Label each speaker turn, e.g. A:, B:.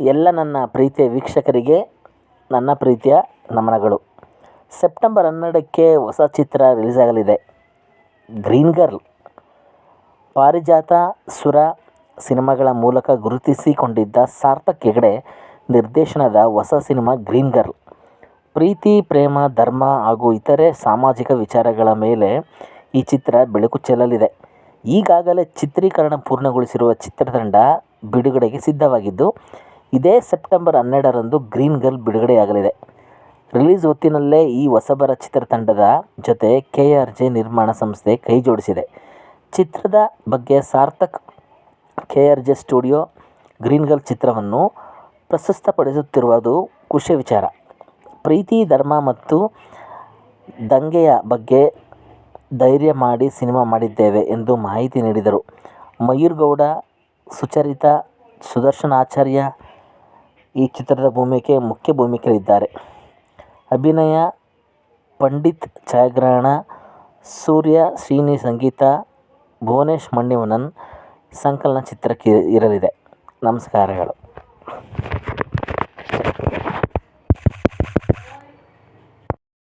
A: ಎಲ್ಲ ನನ್ನ ಪ್ರೀತಿಯ ವೀಕ್ಷಕರಿಗೆ ನನ್ನ ಪ್ರೀತಿಯ ನಮನಗಳು. ಸೆಪ್ಟೆಂಬರ್ ಹನ್ನೆರಡಕ್ಕೆ ಹೊಸ ಚಿತ್ರ ರಿಲೀಸ್ ಆಗಲಿದೆ ಗ್ರೀನ್ ಗರ್ಲ್. ಪಾರಿಜಾತ ಸುರ ಸಿನಿಮಾಗಳ ಮೂಲಕ ಗುರುತಿಸಿಕೊಂಡಿದ್ದ ಸಾರ್ಥಕ್ ಹೆಗಡೆ ನಿರ್ದೇಶನದ ಹೊಸ ಸಿನಿಮಾ ಗ್ರೀನ್ ಗರ್ಲ್. ಪ್ರೀತಿ, ಪ್ರೇಮ, ಧರ್ಮ ಹಾಗೂ ಇತರೆ ಸಾಮಾಜಿಕ ವಿಚಾರಗಳ ಮೇಲೆ ಈ ಚಿತ್ರ ಬೆಳಕು ಚೆಲ್ಲಲಿದೆ. ಈಗಾಗಲೇ ಚಿತ್ರೀಕರಣ ಪೂರ್ಣಗೊಳಿಸಿರುವ ಚಿತ್ರತಂಡ ಬಿಡುಗಡೆಗೆ ಸಿದ್ಧವಾಗಿದ್ದು ಇದೇ ಸೆಪ್ಟೆಂಬರ್ ಹನ್ನೆರಡರಂದು ಗ್ರೀನ್ ಗರ್ಲ್ ಬಿಡುಗಡೆಯಾಗಲಿದೆ. ರಿಲೀಸ್ ಹೊತ್ತಿನಲ್ಲೇ ಈ ಹೊಸಬರ ಚಿತ್ರತಂಡದ ಜೊತೆ ಕೆ ಆರ್ ಜೆ ನಿರ್ಮಾಣ ಸಂಸ್ಥೆ ಕೈಜೋಡಿಸಿದೆ ಚಿತ್ರದ ಬಗ್ಗೆ Sarthak K R J studio Green Girl ಚಿತ್ರವನ್ನು ಪ್ರಶಸ್ತಪಡಿಸುತ್ತಿರುವುದು ಖುಷಿಯ ವಿಚಾರ. ಪ್ರೀತಿ, ಧರ್ಮ ಮತ್ತು ದಂಗೆಯ ಬಗ್ಗೆ ಧೈರ್ಯ ಮಾಡಿ ಸಿನಿಮಾ ಮಾಡಿದ್ದೇವೆ ಎಂದು ಮಾಹಿತಿ ನೀಡಿದರು. ಮಯೂರ್ ಗೌಡ ಸುಚರಿತಾ, ಸುದರ್ಶನ್ ಆಚಾರ್ಯ ಈ ಚಿತ್ರದ ಭೂಮಿಕೆ ಮುಖ್ಯ ಭೂಮಿಕೆಯಲ್ಲಿದ್ದಾರೆ. ಅಭಿನಯ, ಪಂಡಿತ್ ಛಾಯಾಗ್ರಹಣ, ಸೂರ್ಯ, ಶ್ರೀನಿ ಸಂಗೀತ, ಭುವನೇಶ್ ಮಣ್ಣಿವನನ್, ಸಂಕಲನ ಚಿತ್ರಕ್ಕೆ ಇರಲಿದೆ. ನಮಸ್ಕಾರಗಳು.